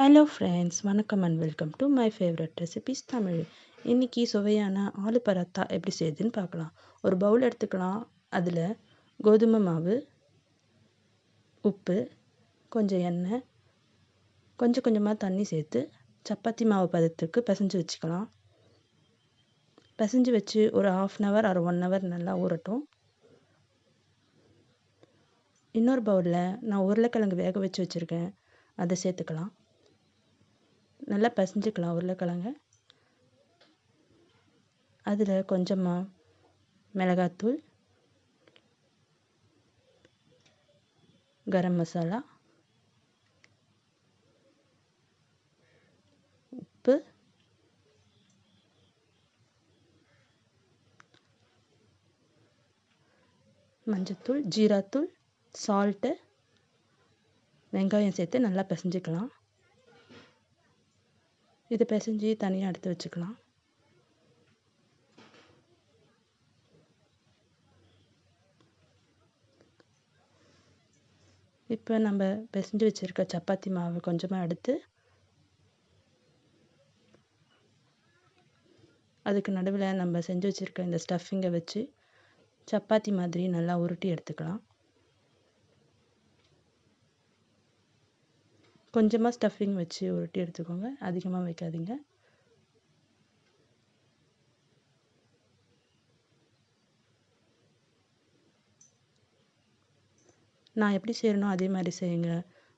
Hello friends வணக்கம் and welcome to my favourite recipes Tamil. இன்றைக்கி சுவையான ஆலு பராத்தா எப்படி செய்யுதுன்னு பார்க்கலாம். ஒரு பவுல் எடுத்துக்கலாம். அதில் கோதுமை மாவு உப்பு கொஞ்சம் எண்ணெய் கொஞ்சம் கொஞ்சமாக தண்ணி சேர்த்து சப்பாத்தி மாவு பதத்துக்கு பிசைஞ்சு வச்சுக்கலாம். பிசைஞ்சு வச்சு ஒரு half an hour or one hour நல்லா ஊறட்டும். இன்னொரு பவுலில் நான் உருளைக்கிழங்கு வேக வச்சு வச்சுருக்கேன். அதை சேர்த்துக்கலாம். நல்லா பசைஞ்சிக்கலாம் உருளைக்கிழங்க. அதில் கொஞ்சமாக மிளகாத்தூள் கரம் மசாலா உப்பு மஞ்சத்தூள் ஜீராத்தூள் சால்ட்டு வெங்காயம் சேர்த்து நல்லா பிசஞ்சிக்கலாம். இதை பிசைஞ்சு தனியாக எடுத்து வச்சுக்கலாம். இப்போ நம்ம பிசைஞ்சு வச்சுருக்க சப்பாத்தி மாவு கொஞ்சமாக எடுத்து அதுக்கு நடுவில் நம்ம செஞ்சு வச்சுருக்க இந்த ஸ்டஃபிங்கை வச்சு சப்பாத்தி மாதிரி நல்லா உருட்டி எடுத்துக்கலாம். கொஞ்சமாக ஸ்டஃபிங் வச்சு உருட்டி எடுத்துக்கோங்க. அதிகமாக வைக்காதீங்க. நான் எப்படி செய்யணும் அதே மாதிரி செய்யுங்க.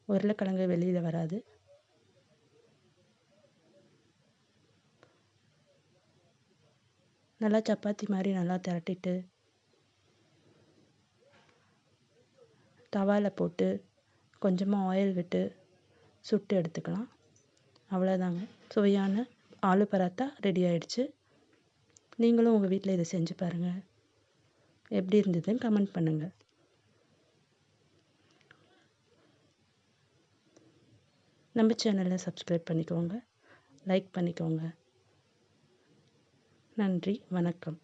உருளைக்கிழங்கு வெளியில் வராது. நல்லா சப்பாத்தி மாதிரி நல்லா திரட்டிட்டு தவாவில் போட்டு கொஞ்சமாக ஆயில் விட்டு சுட்டு எடுத்துக்கலாம். அவ்வளோதாங்க சுவையான ஆலு பராத்தா ரெடி ஆகிடுச்சி நீங்களும் உங்கள் வீட்டில் இதை செஞ்சு பாருங்கள் எப்படி இருந்ததுன்னு கமெண்ட் பண்ணுங்கள் நம்ம சேனலை சப்ஸ்கிரைப் பண்ணிக்கோங்க. லைக் பண்ணிக்கோங்க. நன்றி. வணக்கம்.